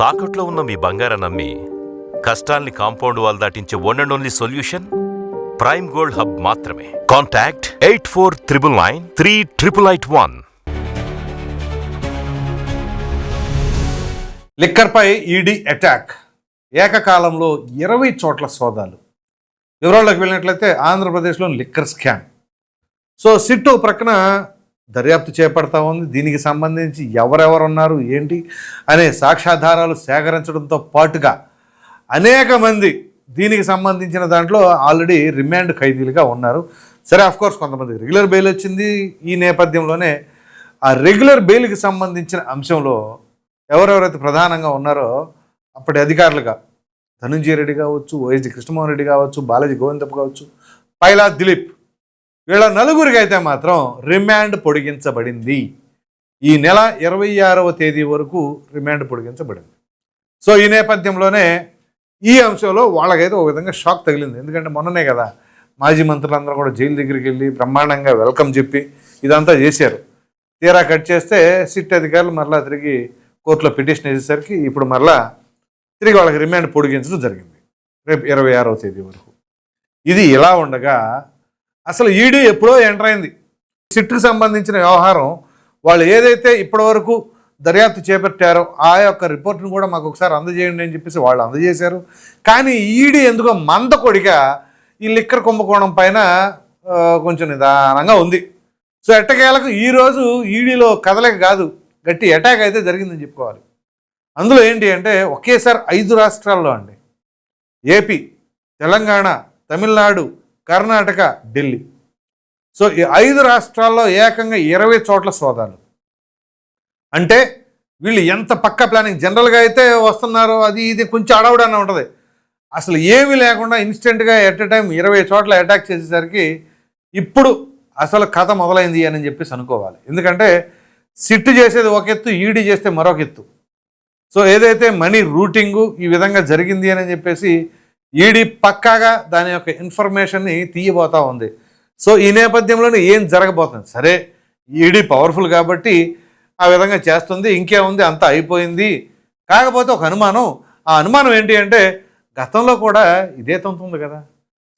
తాకట్లో ఉన్న మీ బంగారాన్ని నమ్మి కష్టాల్ని compound wall దాటించే one and only solution prime gold hub మాత్రమే. Contact eight four triple nine three triple eight one లిక్కర్పై ED attack ఏకకాలంలో ఇరవై చోట్ల సోదాలు. వివరాల్లోకి వెళ్ళినట్లయితే ఆంధ్రప్రదేశ్లో లిక్కర్ స్కామ్. సో సిట్టు ప్రక్కన దర్యాప్తు చేపడతా ఉంది. దీనికి సంబంధించి ఎవరెవరు ఉన్నారు ఏంటి అనే సాక్ష్యాధారాలు సేకరించడంతో పాటుగా అనేక మంది దీనికి సంబంధించిన దాంట్లో ఆల్రెడీ రిమాండ్ ఖైదీలుగా ఉన్నారు. సరే ఆఫ్ కోర్స్ కొంతమంది రెగ్యులర్ బెయిల్ వచ్చింది. ఈ నేపథ్యంలోనే ఆ రెగ్యులర్ బెయిల్కి సంబంధించిన అంశంలో ఎవరెవరైతే ప్రధానంగా ఉన్నారో అప్పటి అధికారులుగా ధనుంజయ రెడ్డి కావచ్చు వైఎస్ కృష్ణమోహన్ రెడ్డి కావచ్చు బాలాజీ గోవిందప్ప కావచ్చు పైలా దిలీప్ వీళ్ళ నలుగురికి అయితే మాత్రం రిమాండ్ పొడిగించబడింది. ఈ నెల ఇరవై ఆరవ తేదీ వరకు రిమాండ్ పొడిగించబడింది. సో ఈ నేపథ్యంలోనే ఈ అంశంలో వాళ్ళకైతే ఒక విధంగా షాక్ తగిలింది. ఎందుకంటే మొన్ననే కదా మాజీ మంత్రులందరూ కూడా జైలు దగ్గరికి వెళ్ళి బ్రహ్మాండంగా వెల్కమ్ చెప్పి ఇదంతా చేశారు. తీరా కట్ చేస్తే సిట్ అధికారులు మరలా తిరిగి కోర్టులో పిటిషన్ వేసేసరికి ఇప్పుడు మరలా తిరిగి వాళ్ళకి రిమాండ్ పొడిగించడం జరిగింది. రేపు ఇరవై ఆరవ తేదీ వరకు. ఇది ఇలా ఉండగా అసలు ఈడీ ఎప్పుడో ఎంటర్ అయింది. సిట్కు సంబంధించిన వ్యవహారం వాళ్ళు ఏదైతే ఇప్పటివరకు దర్యాప్తు చేపట్టారో ఆ యొక్క రిపోర్ట్ను కూడా మాకు ఒకసారి అందజేయండి అని చెప్పేసి వాళ్ళు అందజేశారు. కానీ ఈడీ ఎందుకో మంద కొడిగా ఈ లిక్కర్ కుంభకోణం పైన కొంచెం నిదానంగా ఉంది. సో ఎట్టకేలకు ఈరోజు ఈడీలో కదలక కాదు గట్టి అటాక్ అయితే జరిగిందని చెప్పుకోవాలి. అందులో ఏంటి అంటే ఒకేసారి ఐదు రాష్ట్రాల్లో అండి. ఏపీ తెలంగాణ తమిళనాడు కర్ణాటక ఢిల్లీ. సో ఈ ఐదు రాష్ట్రాల్లో ఏకంగా ఇరవై చోట్ల సోదాలు. అంటే వీళ్ళు ఎంత పక్క ప్లానింగ్? జనరల్గా అయితే వస్తున్నారు అది ఇది కొంచెం అడవడానే ఉంటుంది. అసలు ఏమీ లేకుండా ఇన్స్టెంట్గా ఎట్ ఎ టైం ఇరవై చోట్ల అటాక్ చేసేసరికి ఇప్పుడు అసలు కథ మొదలైంది అని చెప్పేసి అనుకోవాలి. ఎందుకంటే సిట్ చేసేది ఒక ఎత్తు ఈడీ చేస్తే మరొక ఎత్తు. సో ఏదైతే మనీ రూటింగు ఈ విధంగా జరిగింది అని చెప్పేసి ఈడీ పక్కాగా దాని యొక్క ఇన్ఫర్మేషన్ని తీయబోతా ఉంది. సో ఈ నేపథ్యంలోనే ఏం జరగబోతుంది? సరే ఈడీ పవర్ఫుల్ కాబట్టి ఆ విధంగా చేస్తుంది ఇంకేముంది అంతా అయిపోయింది. కాకపోతే ఒక అనుమానం ఆ అనుమానం ఏంటి అంటే గతంలో కూడా ఇదే తంతుంది కదా.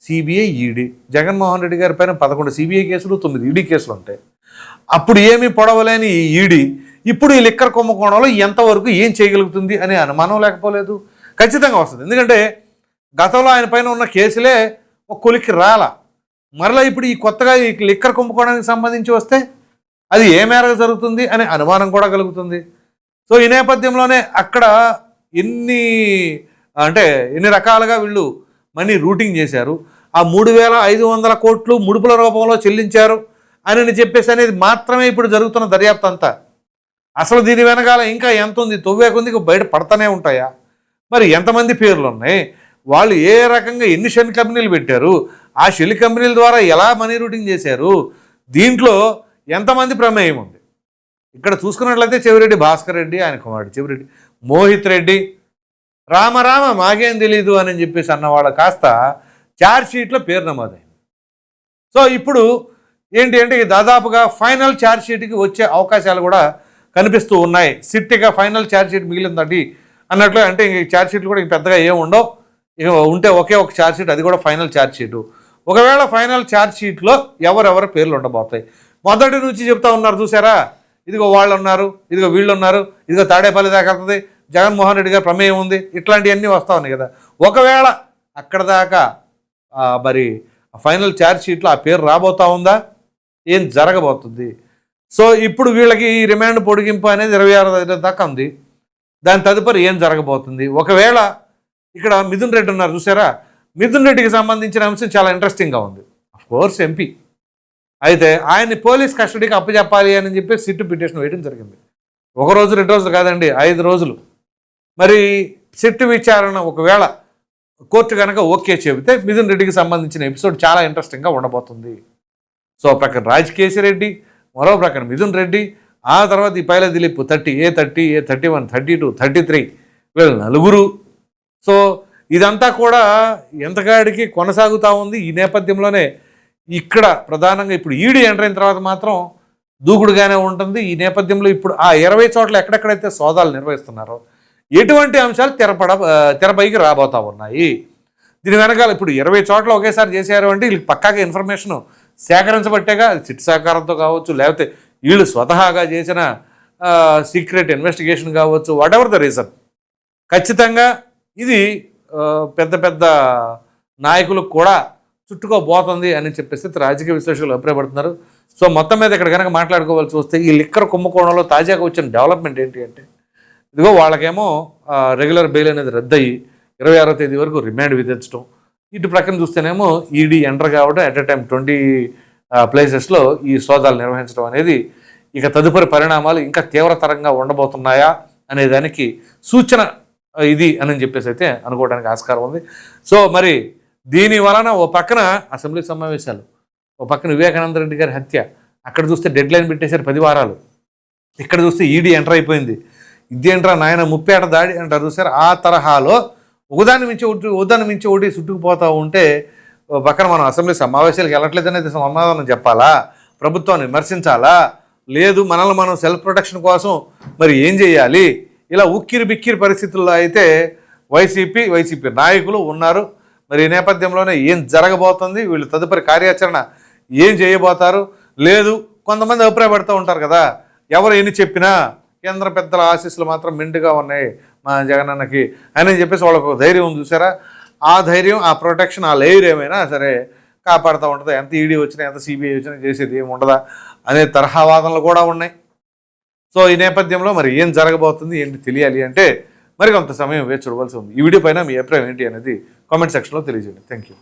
సిబిఐ ఈడీ జగన్మోహన్ రెడ్డి గారి పైన పదకొండు సిబిఐ కేసులు తొమ్మిది ఈడీ కేసులు ఉంటాయి. అప్పుడు ఏమీ పొడవలేని ఈ ఈడీ ఇప్పుడు ఈ లిక్కర్ కుంభకోణంలో ఎంతవరకు ఏం చేయగలుగుతుంది అనే అనుమానం లేకపోలేదు. ఖచ్చితంగా వస్తుంది. ఎందుకంటే గతంలో ఆయన పైన ఉన్న కేసులే ఒక కొలిక్కి రాల. మరలా ఇప్పుడు ఈ కొత్తగా ఈ లిక్కర్ కుంభకోణానికి సంబంధించి వస్తే అది ఏ మేరకు జరుగుతుంది అనే అనుమానం కూడా కలుగుతుంది. సో ఈ నేపథ్యంలోనే అక్కడ ఎన్ని అంటే ఎన్ని రకాలుగా వీళ్ళు మనీ రూటింగ్ చేశారు. ఆ మూడు వేల ఐదు వందల కోట్లు ముడుపుల రూపంలో చెల్లించారు అని చెప్పేసి అనేది మాత్రమే ఇప్పుడు జరుగుతున్న దర్యాప్తు అంతా. అసలు దీని వెనకాల ఇంకా ఎంత ఉంది తొవ్వే కొందికి బయట పడతానే ఉంటాయా? మరి ఎంతమంది పేర్లు ఉన్నాయి? వాళ్ళు ఏ రకంగా ఎన్ని షెల్ కంపెనీలు పెట్టారు ఆ షెల్ కంపెనీల ద్వారా ఎలా మనీ రూటింగ్ చేశారు దీంట్లో ఎంతమంది ప్రమేయం ఉంది. ఇక్కడ చూసుకున్నట్లయితే చెవిరెడ్డి భాస్కర్ రెడ్డి ఆయన కుమారుడు చెవిరెడ్డి మోహిత్ రెడ్డి రామరామ మాకేం తెలీదు అని చెప్పేసి అన్నవాళ్ళ కాస్త ఛార్జ్ షీట్లో పేరు నమోదైంది. సో ఇప్పుడు ఏంటి అంటే దాదాపుగా ఫైనల్ ఛార్జ్ షీట్కి వచ్చే అవకాశాలు కూడా కనిపిస్తూ ఉన్నాయి. సిట్టిగా ఫైనల్ ఛార్జ్ షీట్ మిగిలిందండి అన్నట్లు అంటే ఇంక ఛార్జ్ షీట్లు కూడా ఇంక పెద్దగా ఏం ఉండవు. ఇక ఉంటే ఒకే ఒక ఛార్జ్ షీట్ అది కూడా ఫైనల్ ఛార్జ్ షీటు ఒకవేళ ఫైనల్ ఛార్జ్ షీట్లో ఎవరెవరి పేర్లు ఉండబోతాయి. మొదటి నుంచి చెప్తా ఉన్నారు చూసారా? ఇదిగో వాళ్ళు ఉన్నారు ఇదిగో వీళ్ళు ఉన్నారు ఇదిగో తాడేపల్లి దాకా వెళ్తుంది జగన్మోహన్ రెడ్డి గారి ప్రమేయం ఉంది ఇట్లాంటివన్నీ వస్తూ ఉన్నాయి కదా. ఒకవేళ అక్కడ దాకా మరి ఫైనల్ ఛార్జ్ షీట్లో ఆ పేరు రాబోతా ఉందా? ఏం జరగబోతుంది? సో ఇప్పుడు వీళ్ళకి ఈ రిమాండ్ పొడిగింపు అనేది ఇరవై ఆరు దాకా ఉంది. దాని తదుపరి ఏం జరగబోతుంది? ఒకవేళ ఇక్కడ మిథున్ రెడ్డి ఉన్నారు చూసారా? మిథున్ రెడ్డికి సంబంధించిన అంశం చాలా ఇంట్రెస్టింగ్గా ఉంది. అఫ్ కోర్స్ ఎంపీ అయితే ఆయన్ని పోలీస్ కస్టడీకి అప్పచెప్పాలి అని చెప్పి సిట్టు పిటిషన్ వేయడం జరిగింది. ఒక రోజు రెండు రోజులు కాదండి ఐదు రోజులు. మరి సిట్టు విచారణ ఒకవేళ కోర్టు కనుక ఓకే చెబితే మిథున్ రెడ్డికి సంబంధించిన ఎపిసోడ్ చాలా ఇంట్రెస్టింగ్గా ఉండబోతుంది. సో ప్రక్కన రాజ్ రెడ్డి మరో ప్రక్కన మిథున్ రెడ్డి ఆ తర్వాత ఈ Paila Dilip thirty A thirty A thirty one thirty two thirty three వీళ్ళు నలుగురు సో ఇదంతా కూడా ఎంతకాడికి కొనసాగుతూ ఉంది. ఈ నేపథ్యంలోనే ఇక్కడ ప్రధానంగా ఇప్పుడు ఈడీ ఎంటర్ అయిన తర్వాత మాత్రం దూకుడుగానే ఉంటుంది. ఈ నేపథ్యంలో ఇప్పుడు ఆ ఇరవై చోట్ల ఎక్కడెక్కడైతే సోదాలు నిర్వహిస్తున్నారో ఎటువంటి అంశాలు తెరపడ తెరపైకి రాబోతా ఉన్నాయి? దీని వెనకాల ఇప్పుడు ఇరవై చోట్ల ఒకేసారి చేశారు అంటే వీళ్ళకి పక్కాగా ఇన్ఫర్మేషన్ సేకరించబట్టేగా అది సిట్ సహకారంతో కావచ్చు లేకపోతే వీళ్ళు స్వతహాగా చేసిన సీక్రెట్ ఇన్వెస్టిగేషన్ కావచ్చు వాట్ ఎవర్ ద రీజన్? ఖచ్చితంగా ఇది పెద్ద పెద్ద నాయకులకు కూడా చుట్టుకోబోతుంది అని చెప్పేసి రాజకీయ విశ్లేషకులు అభిప్రాయపడుతున్నారు. సో మొత్తం మీద ఇక్కడ కనుక మాట్లాడుకోవాల్సి వస్తే ఈ లిక్కర్ కుంభకోణంలో తాజాగా వచ్చిన డెవలప్మెంట్ ఏంటి అంటే ఇదిగో వాళ్ళకేమో రెగ్యులర్ బెయిల్ అనేది రద్దయ్యి ఇరవై ఆరో తేదీ వరకు రిమాండ్ విధించడం ఇటు ప్రక్కన చూస్తేనేమో ఈడీ ఎంటర్ కావడం అట్ ఎ టైం ట్వంటీ ప్లేసెస్లో ఈ సోదాలు నిర్వహించడం అనేది ఇక తదుపరి పరిణామాలు ఇంకా తీవ్రతరంగా ఉండబోతున్నాయా అనే దానికి సూచన ఇది అని చెప్పేసి అయితే అనుకోవడానికి ఆస్కారం ఉంది. సో మరి దీని వలన ఓ పక్కన అసెంబ్లీ సమావేశాలు ఓ పక్కన వివేకానంద రెడ్డి గారి హత్య అక్కడ చూస్తే డెడ్ లైన్ పెట్టేశారు పది వారాలు. ఇక్కడ చూస్తే ఈడీ ఎంటర్ అయిపోయింది. ఇదేంట్రా నాయన ముప్పేట దాడి అంటారు చూసారు? ఆ తరహాలో ఒకదాని మించి ఒకటి ఒకదాని మించి ఒకటి చుట్టుకుపోతూ ఉంటే ఓ పక్కన మనం అసెంబ్లీ సమావేశాలకు వెళ్ళట్లేదు అనేది సమాధానం చెప్పాలా? ప్రభుత్వాన్ని విమర్శించాలా? లేదు మనల్ని మనం సెల్ఫ్ ప్రొటెక్షన్ కోసం మరి ఏం చేయాలి? ఇలా ఉక్కిరి బిక్కిరి పరిస్థితుల్లో అయితే వైసీపీ వైసీపీ నాయకులు ఉన్నారు. మరి ఈ నేపథ్యంలోనే ఏం జరగబోతుంది? వీళ్ళు తదుపరి కార్యాచరణ ఏం చేయబోతారు? లేదు కొంతమంది అభిప్రాయపడుతూ ఉంటారు కదా. ఎవరు ఎన్ని చెప్పినా కేంద్ర పెద్దల ఆశీస్సులు మాత్రం మెండుగా ఉన్నాయి మా జగనన్నకి అని చెప్పేసి వాళ్ళకు ధైర్యం ఉంది చూసారా? ఆ ధైర్యం ఆ ప్రొటెక్షన్ ఆ లేయర్ ఏమైనా సరే కాపాడుతూ ఉంటుంది? ఎంత ఈడీ వచ్చినా ఎంత సిబిఐ వచ్చినా చేసేది ఏమి ఉండదా? అనే తరహా వాదనలు కూడా ఉన్నాయి. సో ఈ నేపథ్యంలో మరి ఏం జరగబోతుంది ఏంటి తెలియాలి అంటే మరి కొంత సమయం వేచి చూడవలసి ఉంది. ఈ వీడియో పైన మీ అభిప్రాయం ఏంటి అనేది కామెంట్ సెక్షన్లో తెలియజేయండి. Thank you